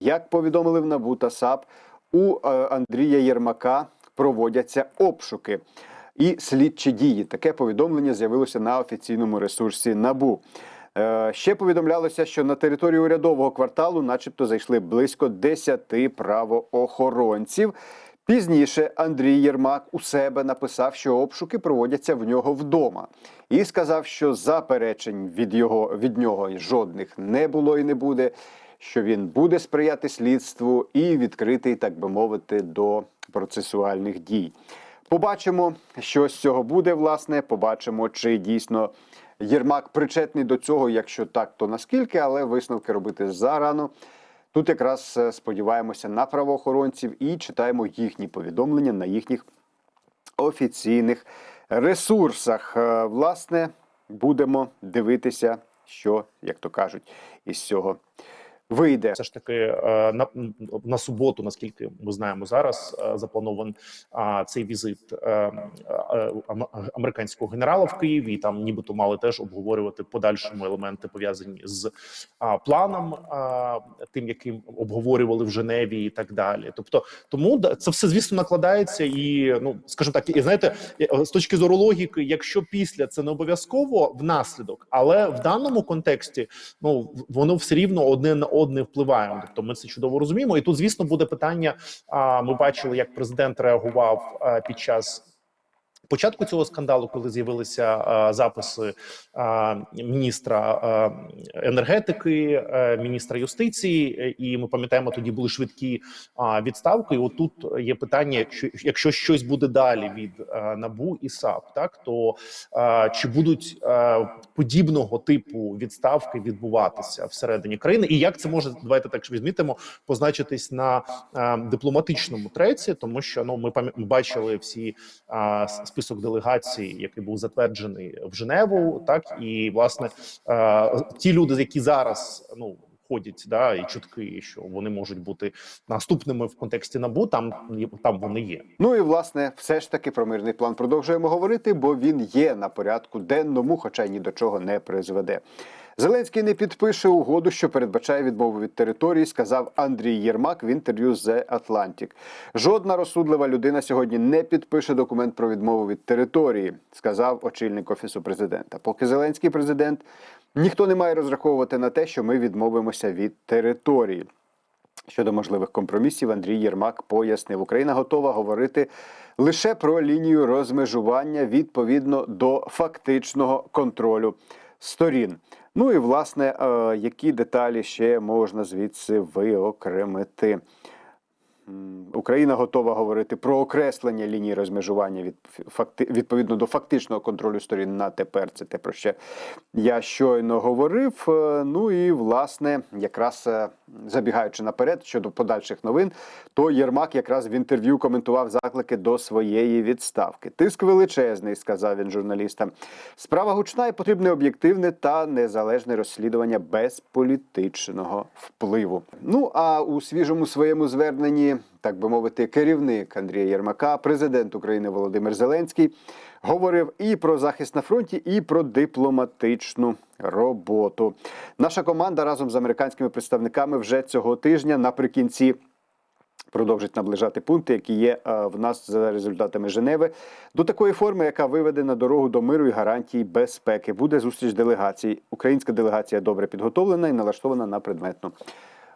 Як повідомили в НАБУ та САП, у е, Андрія Єрмака проводяться обшуки і слідчі дії. Таке повідомлення з'явилося на офіційному ресурсі НАБУ. Е, Ще повідомлялося, що на територію урядового кварталу, начебто, зайшли близько 10 правоохоронців. Пізніше Андрій Єрмак у себе написав, що обшуки проводяться в нього вдома, і сказав, що заперечень від його від нього жодних не було і не буде. Що він буде сприяти слідству і відкритий, так би мовити, до процесуальних дій. Побачимо, що з цього буде. Власне, побачимо, чи дійсно Єрмак причетний до цього. Якщо так, то наскільки, але висновки робити зарано. Тут якраз е, сподіваємося на правоохоронців і читаємо їхні повідомлення на їхніх офіційних ресурсах. Е, Власне, будемо дивитися, що, як то кажуть, із цього вийде. все ж таки е, на, на суботу, наскільки ми знаємо зараз, е, запланований цей візит е, американського генерала в Києві. І там нібито мали теж обговорювати подальшому елементи пов'язані з планом, тим, яким обговорювали в Женеві, і так далі. Тобто, тому це все звісно накладається, і ну скажімо так, і знаєте, з точки зору логіки, якщо після це не обов'язково внаслідок, але в даному контексті ну воно все рівно одне на одне впливає. Тобто ми це чудово розуміємо. І тут, звісно, буде питання. Ми бачили, як президент реагував під час. Початку цього скандалу, коли з'явилися записи міністра енергетики, а, міністра юстиції, е, і ми пам'ятаємо, тоді були швидкі відставки. І отут є питання: якщо якщо щось буде далі від а, набу і САП, так то чи будуть подібного типу відставки відбуватися всередині країни, і як це може давайте так відмітимо, позначитись на дипломатичному треці, тому що ну ми ми бачили всі с- список делегацій, який був затверджений в Женеву, так і власне а, ті люди, які зараз ну. Ходять да і чутки, що вони можуть бути наступними в контексті набу. Там там вони є. Ну і власне, все ж таки про мирний план продовжуємо говорити, бо він є на порядку денному, хоча й ні до чого не призведе. Зеленський не підпише угоду, що передбачає відмову від території, сказав Андрій Єрмак в інтерв'ю з The Atlantic. Жодна розсудлива людина сьогодні не підпише документ про відмову від території, сказав очільник офісу президента. Поки Зеленський президент, ніхто не має розраховувати на те, що ми відмовимося від території. Щодо можливих компромісів, Андрій Єрмак пояснив, Україна готова говорити лише про лінію розмежування відповідно до фактичного контролю сторін. Ну і власне, е, які деталі ще можна звідси виокремити. Україна готова говорити про окреслення лінії розмежування від факти, відповідно до фактичного контролю сторін на тепер. Це те, про що я щойно говорив. Е, Ну і власне, якраз е, забігаючи наперед щодо подальших новин, то Єрмак якраз в інтерв'ю коментував заклики до своєї відставки. Тиск величезний, сказав він журналістам. Справа гучна і потрібне об'єктивне та незалежне розслідування без політичного впливу. Ну а у свіжому своєму зверненні, так би мовити, керівник Андрія Єрмака, президент України Володимир Зеленський, говорив і про захист на фронті, і про дипломатичну роботу. Наша команда разом з американськими представниками вже цього тижня наприкінці. Продовжить наближати пункти, які є е, в нас за результатами Женеви, до такої форми, яка виведе на дорогу до миру і гарантій безпеки. Буде зустріч делегацій. Українська делегація добре підготовлена і налаштована на предметну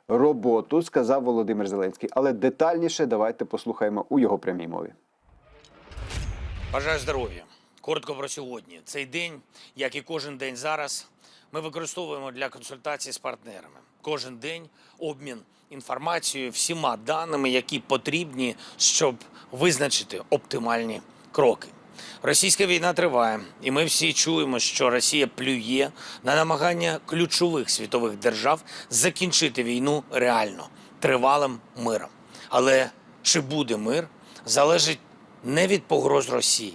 роботу, сказав Володимир Зеленський. Але детальніше давайте послухаємо у його прямій мові. Бажаю здоров'я. Коротко про сьогодні. Цей день, як і кожен день зараз, ми використовуємо для консультацій з партнерами. Кожен день обмін інформацією, всіма даними, які потрібні, щоб визначити оптимальні кроки. Російська війна триває, і ми всі чуємо, що Росія плює на намагання ключових світових держав закінчити війну реально тривалим миром. Але чи буде мир, залежить не від погроз Росії,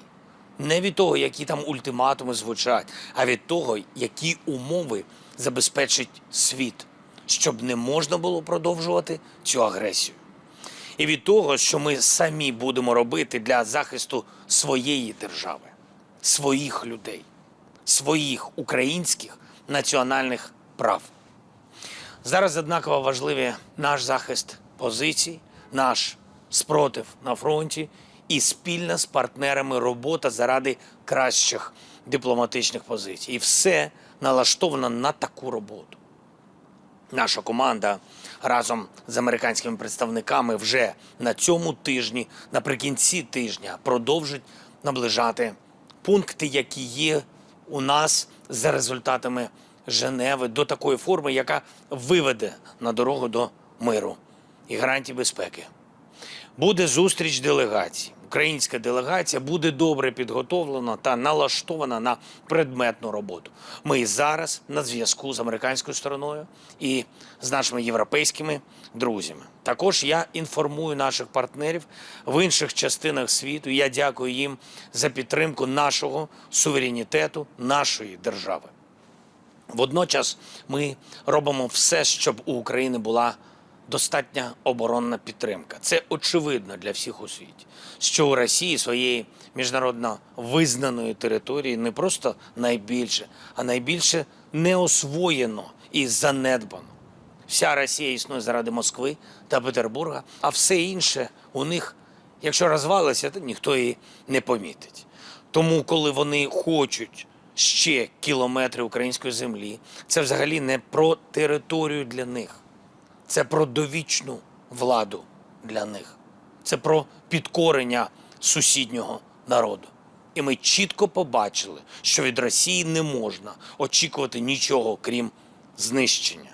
не від того, які там ультиматуми звучать, а від того, які умови забезпечить світ, щоб не можна було продовжувати цю агресію. І від того, що ми самі будемо робити для захисту своєї держави, своїх людей, своїх українських національних прав. Зараз однаково важливі наш захист позицій, наш спротив на фронті і спільна з партнерами робота заради кращих дипломатичних позицій. І все налаштовано на таку роботу. Наша команда разом з американськими представниками вже на цьому тижні, наприкінці тижня, продовжить наближати пункти, які є у нас за результатами Женеви до такої форми, яка виведе на дорогу до миру і гарантій безпеки. Буде зустріч делегацій. Українська делегація буде добре підготовлена та налаштована на предметну роботу. Ми зараз на зв'язку з американською стороною і з нашими європейськими друзями. Також я інформую наших партнерів в інших частинах світу. Я дякую їм за підтримку нашого суверенітету, нашої держави. Водночас ми робимо все, щоб у України була достатня оборонна підтримка. Це очевидно для всіх у світі, що у Росії своєї міжнародно визнаної території не просто найбільше, а найбільше не освоєно і занедбано. Вся Росія існує заради Москви та Петербурга, а все інше у них, якщо розвалиться, то ніхто її не помітить. Тому, коли вони хочуть ще кілометри української землі, це взагалі не про територію для них, це про довічну владу для них, це про підкорення сусіднього народу. І ми чітко побачили, що від Росії не можна очікувати нічого, крім знищення.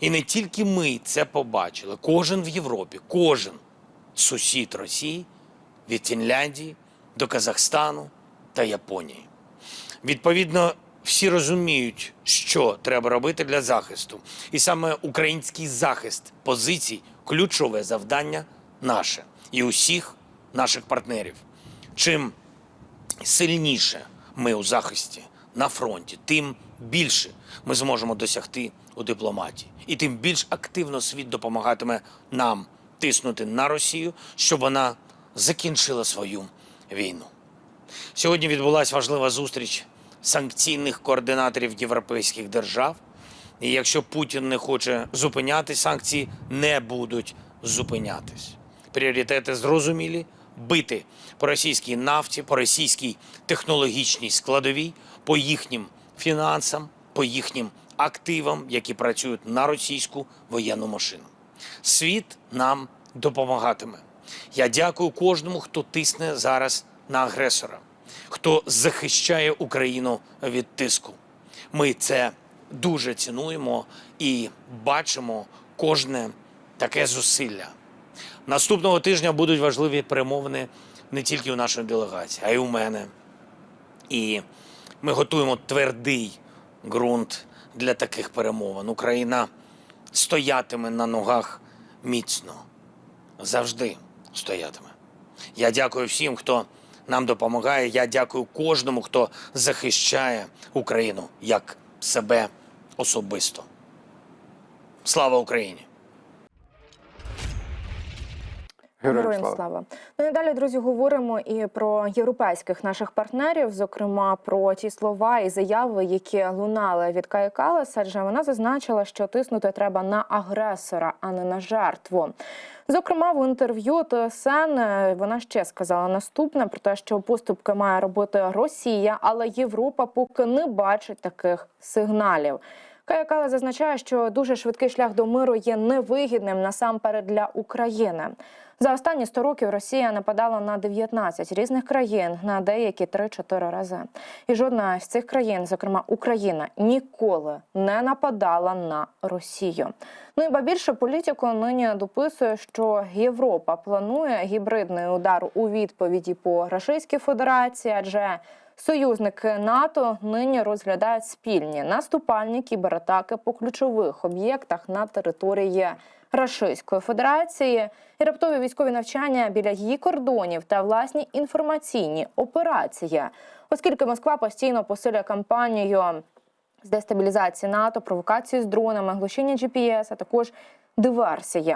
І не тільки ми це побачили, кожен в Європі, кожен сусід Росії від Фінляндії до Казахстану та Японії. Відповідно, всі розуміють, що треба робити для захисту. І саме український захист позицій ключове завдання наше і усіх наших партнерів. Чим сильніше ми у захисті на фронті, тим більше ми зможемо досягти у дипломатії. І тим більш активно світ допомагатиме нам тиснути на Росію, щоб вона закінчила свою війну. Сьогодні відбулася важлива зустріч санкційних координаторів європейських держав. І якщо Путін не хоче зупиняти, санкції не будуть зупинятись. Пріоритети зрозумілі: бити по російській нафті, по російській технологічній складовій, по їхнім фінансам, по їхнім активам, які працюють на російську воєнну машину. Світ нам допомагатиме. Я дякую кожному, хто тисне зараз на агресора, хто захищає Україну від тиску. Ми це дуже цінуємо і бачимо кожне таке зусилля. Наступного тижня будуть важливі перемовини не тільки у нашої делегації, а й у мене. І ми готуємо твердий ґрунт для таких перемовин. Україна стоятиме на ногах міцно, завжди стоятиме. Я дякую всім, хто нам допомагає. Я дякую кожному, хто захищає Україну як себе особисто. Слава Україні! Героям Героям слава. слава. Ну і далі, друзі, говоримо і про європейських наших партнерів, зокрема про ті слова і заяви, які лунали від Каї Калас, адже вона зазначила, що тиснути треба на агресора, а не на жертву. Зокрема, в інтерв'ю ТСН е, вона ще сказала наступне про те, що поступки має робити Росія, але Європа поки не бачить таких сигналів. Кая Кала зазначає, що дуже швидкий шлях до миру є невигідним насамперед для України. За останні 100 років Росія нападала на 19 різних країн, на деякі 3-4 рази. І жодна з цих країн, зокрема Україна, ніколи не нападала на Росію. Ну і ба більше політику нині дописує, що Європа планує гібридний удар у відповіді по Російській Федерації, адже Союзники НАТО нині розглядають спільні наступальні кібератаки по ключових об'єктах на території Російської Федерації і раптові військові навчання біля її кордонів та власні інформаційні операції, оскільки Москва постійно посилює кампанію з дестабілізації НАТО, провокації з дронами, глушіння GPS, а також диверсії.